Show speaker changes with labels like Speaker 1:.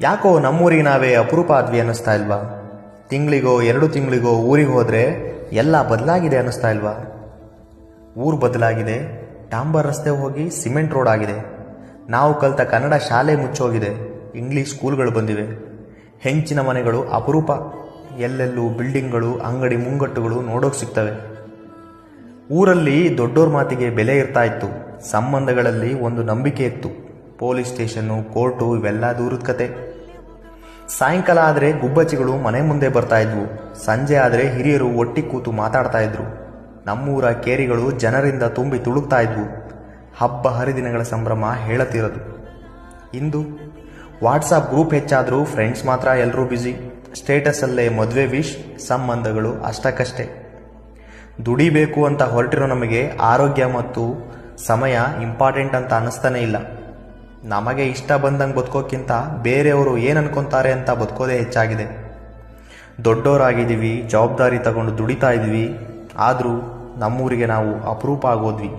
Speaker 1: ಯಾಕೋ ನಮ್ಮೂರಿಗೆ ನಾವೇ ಅಪರೂಪ ಆದ್ವಿ ಅನ್ನಿಸ್ತಾ ಇಲ್ವಾ? ತಿಂಗಳಿಗೋ, ಎರಡು ತಿಂಗಳಿಗೋ ಊರಿಗೆ ಹೋದರೆ ಎಲ್ಲ ಬದಲಾಗಿದೆ ಅನ್ನಿಸ್ತಾ ಇಲ್ವಾ? ಊರು ಬದಲಾಗಿದೆ, ಡಾಂಬರ್ ರಸ್ತೆ ಹೋಗಿ ಸಿಮೆಂಟ್ ರೋಡ್ ಆಗಿದೆ. ನಾವು ಕಲಿತ ಕನ್ನಡ ಶಾಲೆ ಮುಚ್ಚೋಗಿದೆ, ಇಂಗ್ಲೀಷ್ ಸ್ಕೂಲ್ಗಳು ಬಂದಿವೆ. ಹೆಂಚಿನ ಮನೆಗಳು ಅಪರೂಪ. ಎಲ್ಲೆಲ್ಲೂ ಬಿಲ್ಡಿಂಗ್ಗಳು, ಅಂಗಡಿ ಮುಂಗಟ್ಟುಗಳು ನೋಡೋಕೆ ಸಿಗ್ತವೆ. ಊರಲ್ಲಿ ದೊಡ್ಡೋರ್ ಮಾತಿಗೆ ಬೆಲೆ ಇರ್ತಾ ಇತ್ತು. ಸಂಬಂಧಗಳಲ್ಲಿ ಒಂದು ನಂಬಿಕೆ ಇತ್ತು. ಪೊಲೀಸ್ ಸ್ಟೇಷನ್ನು, ಕೋರ್ಟು ಇವೆಲ್ಲ ದೂರದ ಕತೆ. ಸಾಯಂಕಾಲ ಆದರೆ ಗುಬ್ಬಚ್ಚಿಗಳು ಮನೆ ಮುಂದೆ ಬರ್ತಾ ಇದ್ವು. ಸಂಜೆ ಆದರೆ ಹಿರಿಯರು ಒಟ್ಟಿ ಕೂತು ಮಾತಾಡ್ತಾ ಇದ್ರು. ನಮ್ಮೂರ ಕೇರಿಗಳು ಜನರಿಂದ ತುಂಬಿ ತುಳುಕ್ತಾ ಇದ್ವು. ಹಬ್ಬ ಹರಿದಿನಗಳ ಸಂಭ್ರಮ ಹೇಳತಿರೋದು. ಇಂದು ವಾಟ್ಸಾಪ್ ಗ್ರೂಪ್ ಹೆಚ್ಚಾದರೂ ಫ್ರೆಂಡ್ಸ್ ಮಾತ್ರ ಎಲ್ಲರೂ ಬ್ಯುಸಿ. ಸ್ಟೇಟಸಲ್ಲೇ ಮದುವೆ ವಿಶ್, ಸಂಬಂಧಗಳು ಅಷ್ಟಕ್ಕಷ್ಟೇ. ದುಡಿಬೇಕು ಅಂತ ಹೊರಟಿರೋ ನಮಗೆ ಆರೋಗ್ಯ ಮತ್ತು ಸಮಯ ಇಂಪಾರ್ಟೆಂಟ್ ಅಂತ ಅನ್ನಿಸ್ತಾನೆ ಇಲ್ಲ. ನಮಗೆ ಇಷ್ಟ ಬಂದಂಗೆ ಬದುಕೋಕ್ಕಿಂತ ಬೇರೆಯವರು ಏನು ಅನ್ಕೊತಾರೆ ಅಂತ ಬದುಕೋದೇ ಹೆಚ್ಚಾಗಿದೆ. ದೊಡ್ಡವರಾಗಿದ್ದೀವಿ ಜವಾಬ್ದಾರಿ ತಗೊಂಡು ದುಡಿತಾ ಇದ್ವಿ ಆದರೂ ನಮ್ಮೂರಿಗೆ ನಾವು ಅಪರೂಪ ಆಗೋದ್ವಿ.